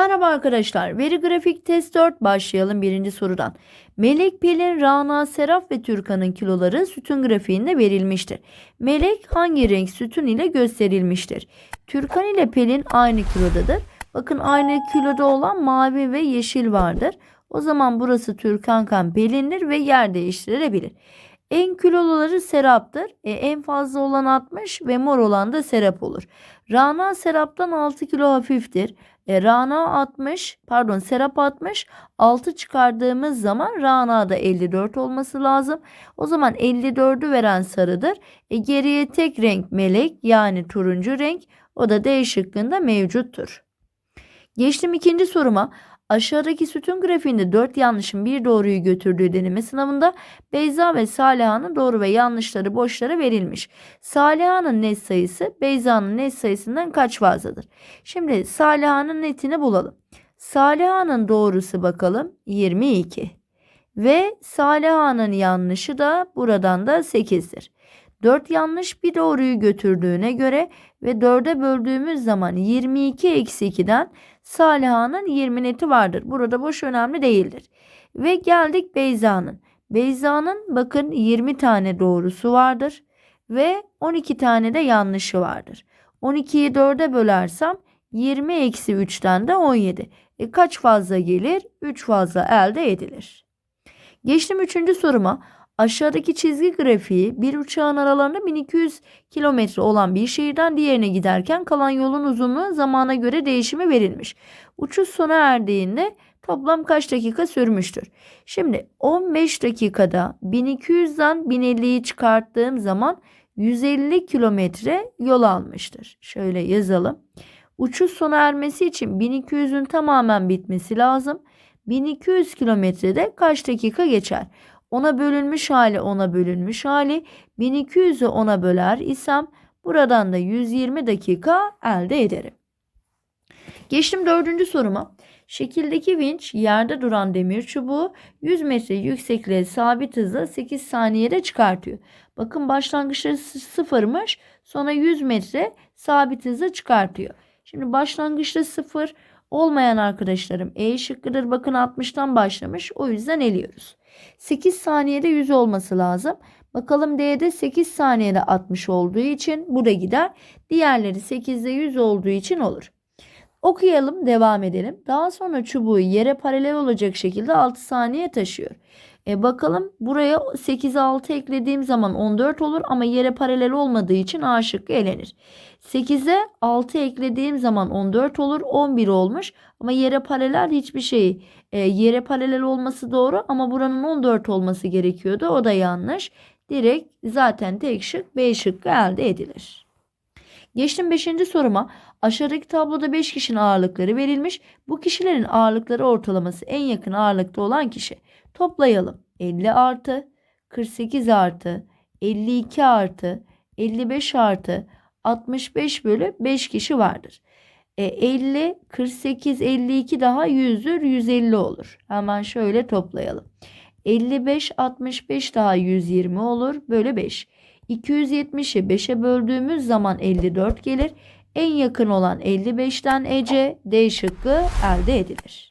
Merhaba arkadaşlar. Veri grafik test 4 başlayalım birinci sorudan. Melek, Pelin, Rana, Serap ve Türkan'ın kiloları sütun grafiğinde verilmiştir. Melek hangi renk sütun ile gösterilmiştir? Türkan ile Pelin aynı kilodadır. Bakın aynı kiloda olan mavi ve yeşil vardır. O zaman burası Türkankan Pelin'dir ve yer değiştirilebilir. En kiloluları Serap'tır. E, en fazla olan 60 ve mor olan da Serap olur. Rana Serap'tan 6 kilo hafiftir. E, Rana 60 pardon Serap 60 6 çıkardığımız zaman Rana da 54 olması lazım. O zaman 54'ü veren sarıdır. E, geriye tek renk melek yani turuncu renk o da D şıkkında mevcuttur. Geçtim ikinci soruma. Aşağıdaki sütun grafiğinde 4 yanlışın bir doğruyu götürdüğü deneme sınavında Beyza ve Saliha'nın doğru ve yanlışları boşlara verilmiş. Saliha'nın net sayısı Beyza'nın net sayısından kaç fazladır? Şimdi Saliha'nın netini bulalım. Saliha'nın doğrusu bakalım 22 ve Saliha'nın yanlışı da buradan da 8'dir. 4 yanlış bir doğruyu götürdüğüne göre ve 4'e böldüğümüz zaman 22 eksi 2'den Saliha'nın 20 neti vardır. Burada boş önemli değildir. Ve geldik Beyza'nın. Beyza'nın bakın 20 tane doğrusu vardır ve 12 tane de yanlışı vardır. 12'yi 4'e bölersem 20 eksi 3'ten de 17. E kaç fazla gelir? 3 fazla elde edilir. Geçtim 3. soruma. Aşağıdaki çizgi grafiği bir uçağın aralarında 1200 kilometre olan bir şehirden diğerine giderken kalan yolun uzunluğu zamana göre değişimi verilmiş. Uçuş sona erdiğinde toplam kaç dakika sürmüştür? Şimdi 15 dakikada 1200'den 1050'yi çıkarttığım zaman 150 kilometre yol almıştır. Şöyle yazalım. Uçuş sona ermesi için 1200'ün tamamen bitmesi lazım. 1200 kilometrede kaç dakika geçer? Ona bölünmüş hali ona bölünmüş hali 1200'ü ona böler isem buradan da 120 dakika elde ederim. Geçtim dördüncü soruma. Şekildeki vinç yerde duran demir çubuğu 100 metre yüksekliğe sabit hızla 8 saniyede çıkartıyor. Bakın başlangıçta sıfırmış sonra 100 metre sabit hızla çıkartıyor. Şimdi başlangıçta sıfır olmayan arkadaşlarım E şıkkıdır. Bakın 60'tan başlamış o yüzden eliyoruz. 8 saniyede 100 olması lazım. Bakalım D'de 8 saniyede 60 olduğu için bu da gider. Diğerleri 8'de 100 olduğu için olur. Okuyalım, devam edelim. Daha sonra çubuğu yere paralel olacak şekilde 6 saniye taşıyor. E bakalım buraya 8'e 6 eklediğim zaman 14 olur ama yere paralel olmadığı için A şıkkı elenir. 8'e 6 eklediğim zaman 14 olur 11 olmuş ama yere paralel hiçbir şey e, yere paralel olması doğru ama buranın 14 olması gerekiyordu o da yanlış. Direkt zaten tek şık B şıkkı elde edilir. Geçtim 5. soruma. Aşağıdaki tabloda 5 kişinin ağırlıkları verilmiş. Bu kişilerin ağırlıkları ortalaması en yakın ağırlıkta olan kişi. Toplayalım. 50 artı, 48 artı, 52 artı, 55 artı, 65 bölü 5 kişi vardır. E, 50, 48, 52 daha 100'dür 150 olur. Hemen şöyle toplayalım. 55, 65 daha 120 olur bölü 5. 270'i 5'e böldüğümüz zaman 54 gelir. En yakın olan 55'ten Ece D şıkkı elde edilir.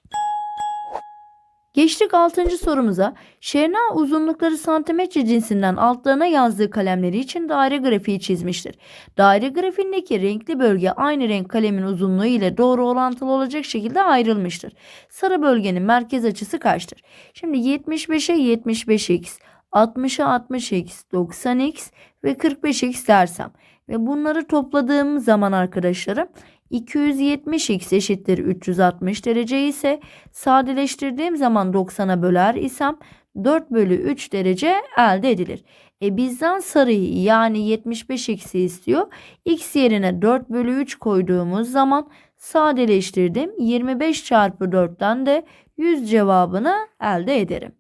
Geçtik 6. sorumuza. Şerna uzunlukları santimetre cinsinden altlarına yazdığı kalemleri için daire grafiği çizmiştir. Daire grafiğindeki renkli bölge aynı renk kalemin uzunluğu ile doğru orantılı olacak şekilde ayrılmıştır. Sarı bölgenin merkez açısı kaçtır? Şimdi 75'e 75x, 60'a 60x, 90x ve 45x dersem ve bunları topladığım zaman arkadaşlarım 270x eşittir 360 derece ise sadeleştirdiğim zaman 90'a böler isem 4 bölü 3 derece elde edilir. E bizden sarıyı yani 75x'i istiyor. X yerine 4 bölü 3 koyduğumuz zaman sadeleştirdim. 25 çarpı 4'ten de 100 cevabını elde ederim.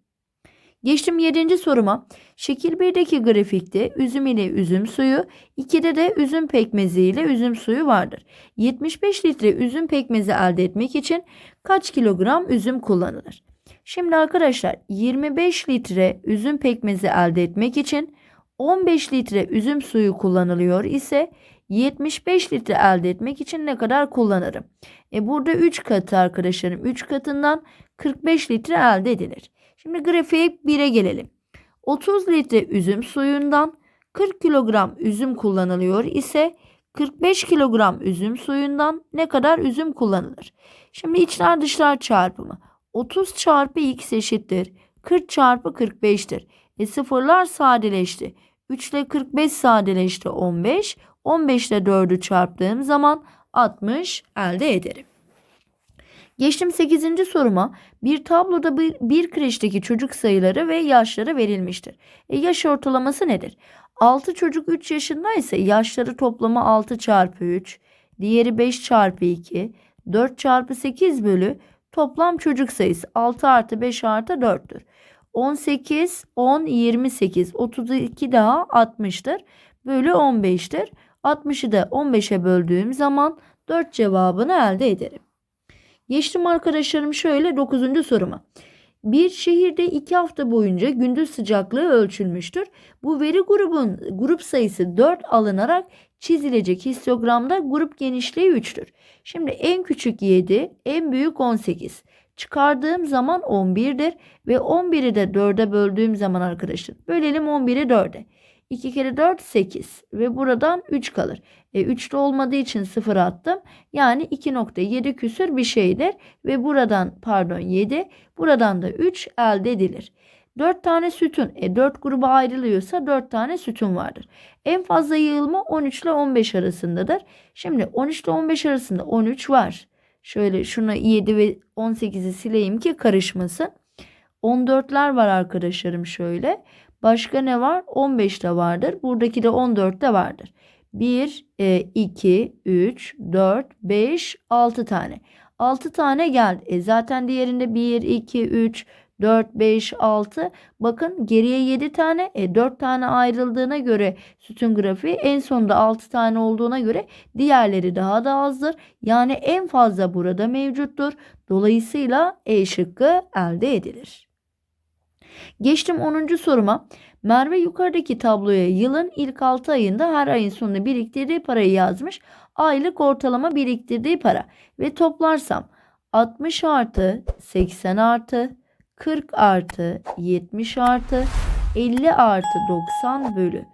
Geçtim 7. soruma. Şekil 1'deki grafikte üzüm ile üzüm suyu, 2'de de üzüm pekmezi ile üzüm suyu vardır. 75 litre üzüm pekmezi elde etmek için kaç kilogram üzüm kullanılır? Şimdi arkadaşlar 25 litre üzüm pekmezi elde etmek için 15 litre üzüm suyu kullanılıyor ise 75 litre elde etmek için ne kadar kullanırım? E burada 3 katı arkadaşlarım. 3 katından 45 litre elde edilir. Şimdi grafiğe 1'e gelelim. 30 litre üzüm suyundan 40 kilogram üzüm kullanılıyor ise 45 kilogram üzüm suyundan ne kadar üzüm kullanılır? Şimdi içler dışlar çarpımı. 30 çarpı x eşittir. 40 çarpı 45'tir. E sıfırlar sadeleşti. 3 ile 45 sadeleşti 15. 15 ile 4'ü çarptığım zaman 60 elde ederim. Geçtim 8. soruma. Bir tabloda bir, bir kreşteki çocuk sayıları ve yaşları verilmiştir. E yaş ortalaması nedir? 6 çocuk 3 yaşındaysa yaşları toplamı 6 çarpı 3, diğeri 5 çarpı 2, 4 çarpı 8 bölü toplam çocuk sayısı 6 artı 5 artı 4'tür. 18, 10, 28, 32 daha 60'tır. Bölü 15'tir. 60'ı da 15'e böldüğüm zaman 4 cevabını elde ederim. Geçtim arkadaşlarım şöyle 9. soruma. Bir şehirde 2 hafta boyunca gündüz sıcaklığı ölçülmüştür. Bu veri grubun grup sayısı 4 alınarak çizilecek histogramda grup genişliği 3'tür. Şimdi en küçük 7, en büyük 18. Çıkardığım zaman 11'dir ve 11'i de 4'e böldüğüm zaman arkadaşlar bölelim 11'i 4'e. 2 kere 4 8 ve buradan 3 kalır. E, 3'te olmadığı için 0 attım. Yani 2.7 küsür bir şeydir. Ve buradan pardon 7 buradan da 3 elde edilir. 4 tane sütun. E 4 gruba ayrılıyorsa 4 tane sütun vardır. En fazla yığılma 13 ile 15 arasındadır. Şimdi 13 ile 15 arasında 13 var. Şöyle şunu 7 ve 18'i sileyim ki karışmasın. 14'ler var arkadaşlarım şöyle. Başka ne var? 15 de vardır. Buradaki de 14 de vardır. 1, 2, 3, 4, 5, 6 tane. 6 tane geldi. E zaten diğerinde 1, 2, 3, 4, 5, 6. Bakın geriye 7 tane. E 4 tane ayrıldığına göre sütun grafiği en sonunda 6 tane olduğuna göre diğerleri daha da azdır. Yani en fazla burada mevcuttur. Dolayısıyla E şıkkı elde edilir. Geçtim 10. soruma. Merve yukarıdaki tabloya yılın ilk 6 ayında her ayın sonunda biriktirdiği parayı yazmış. Aylık ortalama biriktirdiği para. Ve toplarsam 60 artı 80 artı 40 artı 70 artı 50 artı 90 bölü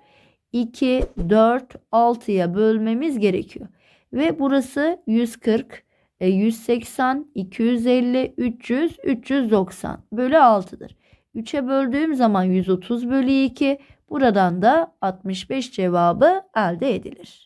2, 4, 6'ya bölmemiz gerekiyor. Ve burası 140, 180, 250, 300, 390 bölü 6'dır. 3'e böldüğüm zaman 130 bölü 2. Buradan da 65 cevabı elde edilir.